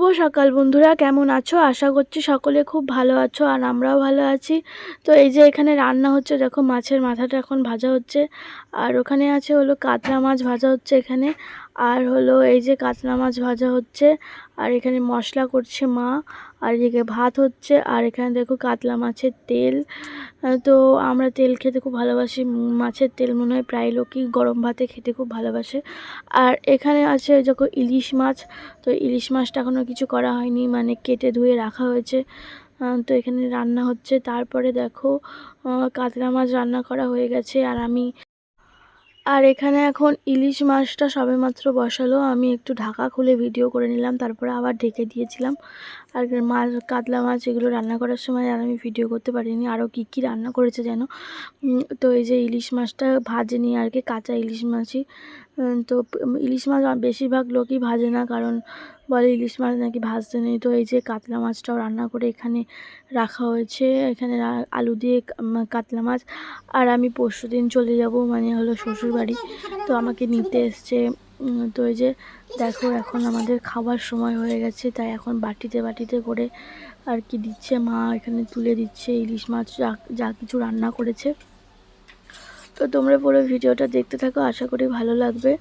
শুভ সকাল বন্ধুরা, কেমন আছো? আশা করছি সকলে খুব ভালো আছো আর আমরাও ভালো আছি। তো এই যে এখানে রান্না হচ্ছে, দেখো মাছের মাথাটা এখন ভাজা হচ্ছে আর ওখানে আছে হলো কাতলা মাছ ভাজা হচ্ছে এখানে আর হলো এই যে কাতলা মাছ ভাজা হচ্ছে আর এখানে মশলা করছে মা আর এদিকে ভাত হচ্ছে, আর এখানে দেখো কাতলা মাছের তেল। তো আমরা তেল খেতে খুব ভালোবাসি। মাছের তেল মনে হয় প্রায় লোকই গরম ভাতে খেতে খুব ভালোবাসে। আর এখানে আছে যখন ইলিশ মাছ। তো ইলিশ মাছটা এখনও কিছু করা হয়নি মানে কেটে ধুয়ে রাখা হয়েছে। তো এখানে রান্না হচ্ছে। তারপরে দেখো কাতলা মাছ রান্না করা হয়ে গেছে। আর আমি আর এখানে এখন ইলিশ মাছটা সবেমাত্র বসালো। আমি একটু ঢাকা খুলে ভিডিও করে নিলাম, তারপরে আবার ঢেকে দিয়েছিলাম। আর মাছ, কাতলা মাছ এগুলো রান্না করার সময় আর আমি ভিডিও করতে পারিনি। আরও কী কী রান্না করেছে যেন? তো এই যে ইলিশ মাছটা ভাজেনি আর কি কাঁচা ইলিশ মাছই তো ইলিশ মাছ বেশিরভাগ লোকই ভাজে না কারণ বলে ইলিশ মাছ নাকি ভাজতে নেই। তো এই যে কাতলা মাছটাও রান্না করে এখানে রাখা হয়েছে। এখানে আলু দিয়ে কাতলা মাছ। আর আমি পরশু দিন চলে যাব মানে হলো শ্বশুরবাড়ি তো আমাকে নিতে এসছে তো এই যে দেখো এখন আমাদের খাবার সময় হয়ে গেছে, তাই এখন বাটিতে বাটিতে করে আর কি দিচ্ছে মা। এখানে তুলে দিচ্ছে ইলিশ মাছ, যা যা কিছু রান্না করেছে। তো তোমরা পুরো ভিডিওটা দেখতে থাকো, আশা করি ভালো লাগবে।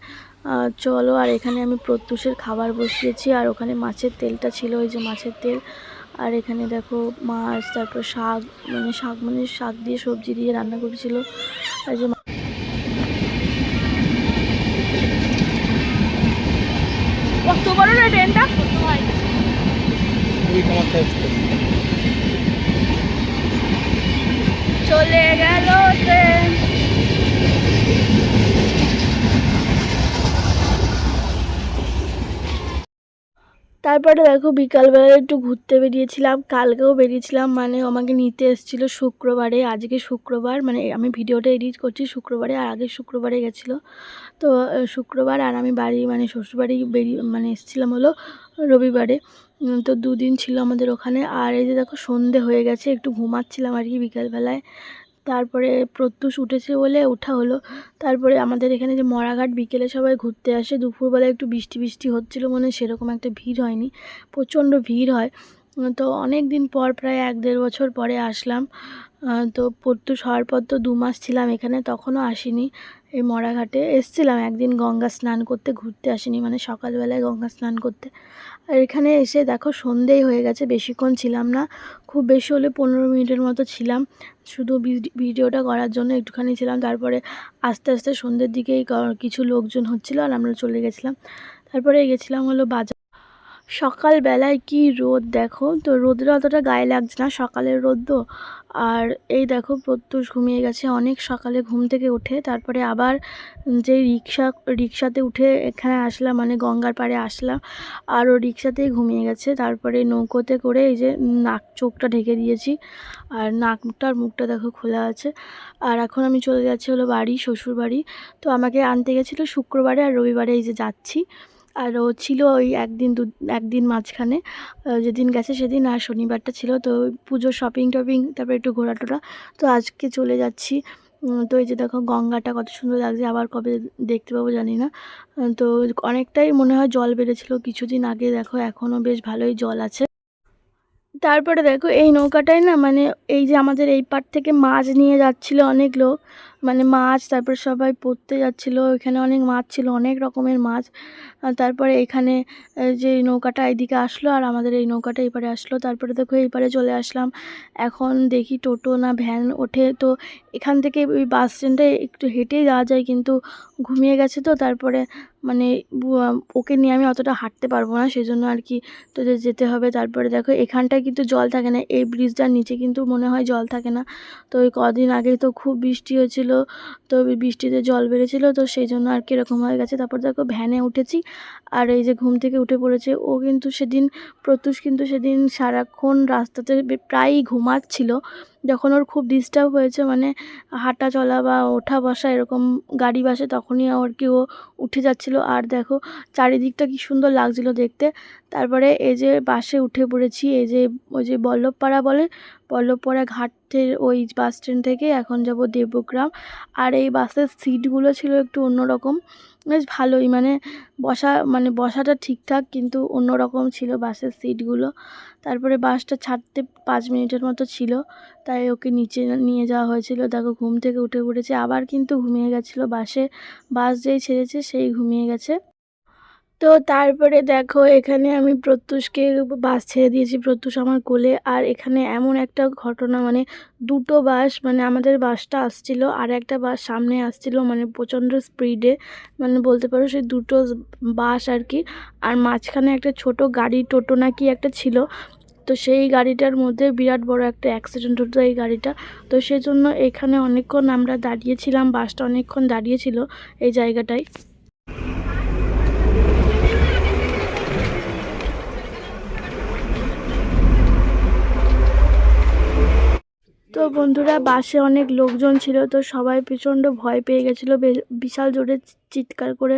চলো, আর এখানে আমি প্রত্যুষের খাবার বসিয়েছি, আর ওখানে মাছের তেলটা ছিল, ওই যে মাছের তেল। আর এখানে দেখো মাছ, তারপর শাক মানে শাক মানে শাক দিয়ে সবজি দিয়ে রান্না করেছিল। আর যে ওই চলে গেল ট্রেন। তারপরে দেখো বিকালবেলা একটু ঘুরতে বেরিয়েছিলাম, কালকেও বেরিয়েছিলাম মানে আমাকে নিতে এসেছিল শুক্রবারে, আজকে শুক্রবার মানে আমি ভিডিওটা এডিট করছি শুক্রবারে আর আগে শুক্রবারে গেছিল। তো শুক্রবার আর আমি বাড়ি মানে শ্বশুরবাড়ি বেরিয়ে মানে এসেছিলাম হলো রবিবারে তো দুদিন ছিল আমাদের ওখানে। আর এই যে দেখো সন্ধে হয়ে গেছে, একটু ঘুমাচ্ছিলাম আর কি বিকালবেলায়। তারপরে প্রত্যুষ উঠেছে বলে ওঠা হলো। তারপরে আমাদের এখানে যে মরাঘাট বিকেলে সবাই ঘুরতে আসে। দুপুরবেলা একটু বৃষ্টি বৃষ্টি হচ্ছিল মনে সেরকম একটা ভিড় হয়নি। প্রচণ্ড ভিড় হয়। তো অনেক দিন পর প্রায় এক দেড় বছর পরে আসলাম। তো প্রত্যুষ হওয়ার পর তো দু মাস ছিলাম এখানে, তখনও আসিনি এই মরাঘাটে। এসছিলাম একদিন গঙ্গা স্নান করতে, ঘুরতে আসিনি মানে সকালবেলায় গঙ্গা স্নান করতে। আর এখানে এসে দেখো সন্ধেই হয়ে গেছে, বেশিক্ষণ ছিলাম না, খুব বেশি হলে পনেরো মিনিটের মতো ছিলাম। শুধু ভিডি- ভিডিওটা করার জন্য একটুখানি ছিলাম, তারপরে আস্তে আস্তে সন্ধ্যের দিকেই কিছু লোকজন হচ্ছিল আর আমরা চলে গেছিলাম। তারপরে গেছিলাম হলো বাজার সকালবেলায় কি রোদ দেখো? তো রোদটা অতটা গায়ে লাগছে না, সকালের রোদ তো। আর এই দেখো প্রত্যুষ ঘুমিয়ে গেছে, অনেক সকালে ঘুম থেকে উঠে, তারপরে আবার যে রিক্সা, রিক্সাতে উঠে এখানে আসলাম মানে গঙ্গার পাড়ে আসলাম, আর ও রিক্সাতেই ঘুমিয়ে গেছে। তারপরে নৌকোতে করে এই যে নাক চোখটা ঢেকে দিয়েছি, আর নাকটার মুখটা দেখো খোলা আছে। আর এখন আমি চলে যাচ্ছি হলো বাড়ি শ্বশুর বাড়ি তো আমাকে আনতে গেছিল শুক্রবারে আর রবিবারে এই যে যাচ্ছি। আর ও ছিল ওই একদিন দু, একদিন মাঝখানে। যেদিন গেছে সেদিন আর শনিবারটা ছিল, তো পুজো পুজোর শপিং টপিং, তারপরে একটু ঘোরাটোরা। তো আজকে চলে যাচ্ছি। তো এই যে দেখো গঙ্গাটা কত সুন্দর লাগছে, আবার কবে দেখতে পাবো জানি না। তো অনেকটাই মনে হয় জল বেড়েছিল, কিছুদিন আগে দেখো এখনও বেশ ভালোই জল আছে। তারপরে দেখো এই নৌকাটাই না মানে এই যে আমাদের এই পার থেকে মাছ নিয়ে যাচ্ছিল অনেক লোক। মানে মাছ, তারপর সবাই পড়তে যাচ্ছিল। এখানে অনেক মাছ ছিল, অনেক রকমের মাছ। তারপরে এখানে যে নৌকাটা এইদিকে আসলো আর আমাদের এই নৌকাটা এই পারে আসলো। তারপরে দেখো এই পারে চলে আসলাম। এখন দেখি টোটো না ভ্যান ওঠে। তো এখান থেকে ওই বাস স্ট্যান্ডে একটু হেঁটেই যাওয়া যায়। কিন্তু ঘুমিয়ে গেছে তো, তারপরে মানে ওকে নিয়ে আমি অতটা হাঁটতে পারব না সেই জন্য আর কি তোদের যেতে হবে। তারপরে দেখো, এখানটায় কিন্তু জল থাকে না, এই ব্রিজটার নিচে কিন্তু মনে হয় জল থাকে না। তো ওই কদিন আগেই তো খুব বৃষ্টি হয়েছিল, তো বৃষ্টিতে জল বেড়েছিল, তো সেই জন্য আর কি এরকম হয়ে গেছে। তারপর দেখো, ভ্যানে উঠেছি, আর এই যে ঘুম থেকে উঠে পড়েছে, ও কিন্তু সেদিন, প্রত্যুষ কিন্তু সেদিন সারাক্ষণ রাস্তাতে প্রায়ই ঘুমাচ্ছিল। যখন ওর খুব ডিস্টার্ব হয়েছে মানে হাঁটা চলা বা ওঠা বসা এরকম গাড়ি বাসে তখনই আর কি ও উঠে যাচ্ছিল। আর দেখো চারিদিকটা কি সুন্দর লাগছিল দেখতে। তারপরে এই যে বাসে উঠে পড়েছি, এই যে, ওই যে বল্লভপাড়া বলে, বল্লভপাড়া ঘাটের ওই বাস স্ট্যান্ড থেকে এখন যাব দেবগ্রাম। আর এই বাসের সিটগুলো ছিল একটু অন্যরকম। বেশ ভালোই। মানে বসা মানে বসাটা ঠিকঠাক কিন্তু অন্যরকম ছিল বাসের সিটগুলো। তারপরে বাসটা ছাড়তে পাঁচ মিনিটের মতো ছিল। তাই ওকে নিচে নিয়ে যাওয়া হয়েছিল। দেখো ঘুম থেকে উঠে পড়েছে। আবার কিন্তু ঘুমিয়ে গেছিল বাসে। বাস যেই ছেড়েছে সেই ঘুমিয়ে গেছে। তো তারপরে দেখো, এখানে আমি প্রত্যুষকে বাস ছেড়ে দিয়েছি, প্রত্যুষ আমার কোলে। আর এখানে এমন একটা ঘটনা মানে দুটো বাস মানে আমাদের বাসটা আসছিল, আর একটা বাস সামনে আসছিল মানে প্রচণ্ড স্পিডে মানে বলতে পারো সেই দুটো বাস আর কি। আর মাঝখানে একটা ছোট গাড়ি, টোটো না কি একটা ছিল। তো সেই গাড়িটার মধ্যে বিরাট বড় একটা অ্যাক্সিডেন্ট হতো এই গাড়িটা। তো সেই জন্য এখানে অনেকক্ষণ আমরা দাঁড়িয়েছিলাম, বাসটা অনেকক্ষণ দাঁড়িয়েছিল এই জায়গাটায়। বন্ধুরা, বাসে অনেক লোকজন ছিল তো সবাই প্রচণ্ড ভয় পেয়ে গেছিল। বিশাল জোরে চিৎকার করে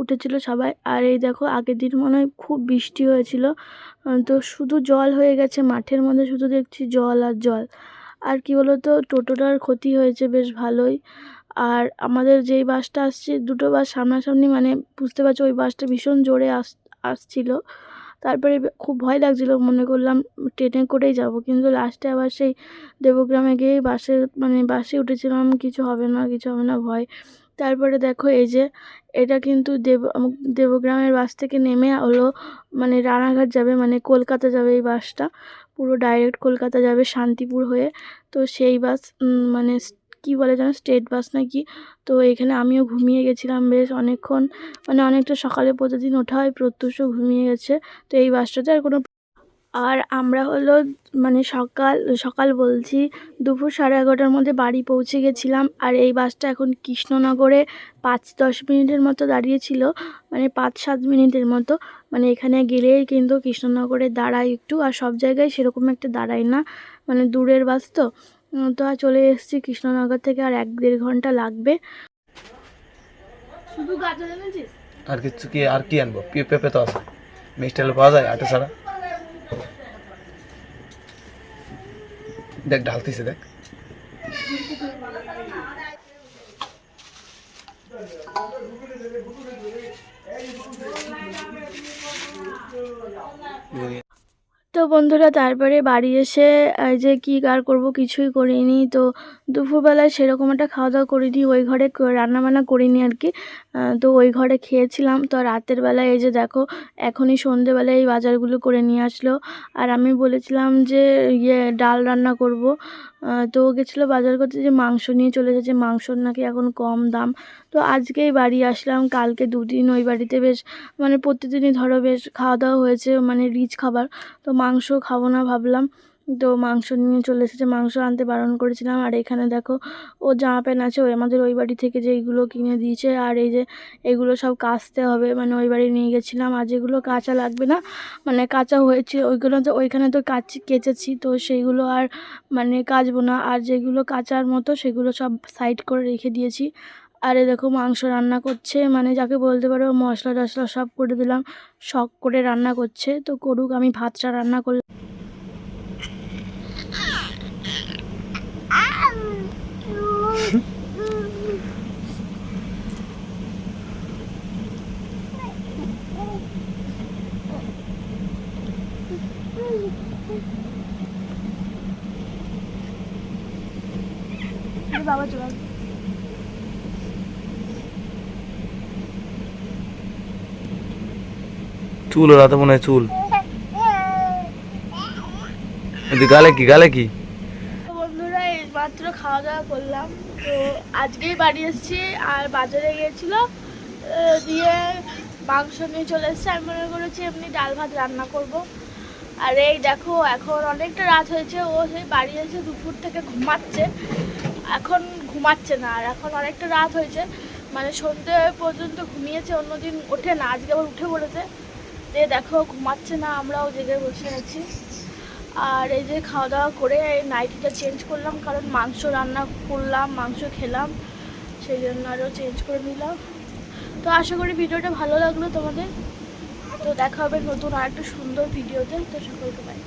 উঠেছিল সবাই। আর এই দেখো, আগের দিন মনে হয় খুব বৃষ্টি হয়েছিল। তো শুধু জল হয়ে গেছে, মাঠের মধ্যে শুধু দেখছি জল আর জল। আর কি বলো তো টোটোটার ক্ষতি হয়েছে বেশ ভালোই। আর আমাদের যেই বাসটা আসছে, দুটো বাস সামনাসামনি মানে বুঝতে পারছ, ওই বাসটা ভীষণ জোরে আস আসছিল। তারপরে খুব ভয় লাগছিল, মনে করলাম ট্রেনে করেই যাব। কিন্তু লাস্টে আবার সেই দেবগ্রামে গিয়ে বাসে মানে বাসে উঠেছিলাম, কিছু হবে না, কিছু হবে না, ভয়। তারপরে দেখো এই যে, এটা কিন্তু দেব দেবগ্রামের বাস থেকে নেমে হলো মানে রানাঘাট যাবে মানে কলকাতা যাবে এই বাসটা। পুরো ডাইরেক্ট কলকাতা যাবে শান্তিপুর হয়ে। তো সেই বাস মানে কী বলে যেন স্টেট বাস নাকি? তো এখানে আমিও ঘুমিয়ে গেছিলাম বেশ অনেকক্ষণ। মানে অনেকটা সকালে প্রতিদিন ওঠা হয়, প্রত্যুষও ঘুমিয়ে গেছে। তো এই বাসটাতে আর কোনো আর আমরা হলো মানে সকাল সকাল বলছি, দুপুর সাড়ে এগারোটার মধ্যে বাড়ি পৌঁছে গেছিলাম। আর এই বাসটা এখন কৃষ্ণনগরে পাঁচ দশ মিনিটের মতো দাঁড়িয়েছিল। মানে পাঁচ সাত মিনিটের মতো। মানে এখানে গেলেই কিন্তু কৃষ্ণনগরে দাঁড়ায় একটু। আর সব জায়গায় সেরকম একটা দাঁড়ায় না। মানে দূরের বাস তো। তো আর চলে এসেছি কৃষ্ণনগর থেকে, আর এক দেড় ঘণ্টা লাগবে। আর কিছু কি আর কি আনব? পেঁপে তো আছে। মিষ্টি আলু পাওয়া যায়, আটা ছাড়া। দেখ, ঢালতেছে, দেখ তো বন্ধুরা তারপরে বাড়ি এসে, এই যে কী আর করব কিছুই করিনি। তো দুপুরবেলায় সেরকম একটা খাওয়া দাওয়া করিনি ওই ঘরে রান্নাবান্না করিনি আর কি। তো ওই ঘরে খেয়েছিলাম। তো রাতের বেলায় এই যে দেখো, এখনই সন্ধেবেলায় এই বাজারগুলো করে নিয়ে আসলো। আর আমি বলেছিলাম যে ইয়ে ডাল রান্না করব। তো গেছিল বাজার করতে যে মাংস নিয়ে চলে এসেছে মাংসর নাকি এখন কম দাম। তো আজকেই বাড়ি আসলাম। কালকে দুদিন ওই বাড়িতে বেশ মানে প্রতিদিনই ধরো বেশ খাওয়া দাওয়া হয়েছে মানে রিচ খাবার। তো মাংস খাব না ভাবলাম। তো মাংস নিয়ে চলে এসেছে, মাংস আনতে বারণ করেছিলাম। আর এখানে দেখো, ও জামা প্যান্ট আছে ওই আমাদের ওই বাড়ি থেকে যে এইগুলো কিনে দিয়েছে, আর এই যে এগুলো সব কাচতে হবে। মানে ওই বাড়ি নিয়ে গেছিলাম, আর যেগুলো কাঁচা লাগবে না মানে কাঁচা হয়েছে, ওইগুলো তো ওইখানে তো কাচ, কেচেছি, তো সেইগুলো আর মানে কাচবো না। আর যেগুলো কাচার মতো, সেগুলো সব সাইড করে রেখে দিয়েছি। আর এ দেখো মাংস রান্না করছে মানে যাকে বলতে পারো মশলা টশলা সব করে দিলাম, শখ করে রান্না করছে। তো করুক, আমি ভাতটা রান্না করলাম। বাবা চলে চুল, ওরা তো মনে হয় চুল। গালে কি গালে কি? খাওয়া দাওয়া করলাম। তো আজকেই বাড়ি এসেছি, আর বাজারে দিয়ে মাংস নিয়ে চলে এসেছে। আমি মনে করেছি এমনি ডাল ভাত রান্না আর এই দেখো, এখন অনেকটা রাত হয়েছে, ও সেই বাড়ি দুপুর থেকে ঘুমাচ্ছে। এখন ঘুমাচ্ছে না, আর এখন অনেকটা রাত হয়েছে। মানে সন্ধে পর্যন্ত ঘুমিয়েছে, অন্যদিন ওঠে না, আজকে আবার উঠে পড়েছে। দিয়ে দেখো ঘুমাচ্ছে না, আমরাও জেগে বসে আছি। আর এই যে খাওয়া দাওয়া করে নাইটিটা চেঞ্জ করলাম, কারণ মাংস রান্না করলাম, মাংস খেলাম, সেই জন্য আরও চেঞ্জ করে নিলাম। তো আশা করি ভিডিওটা ভালো লাগল তোমাদের। তো দেখা হবে নতুন আর একটা সুন্দর ভিডিওতে তো। সকলকে বাই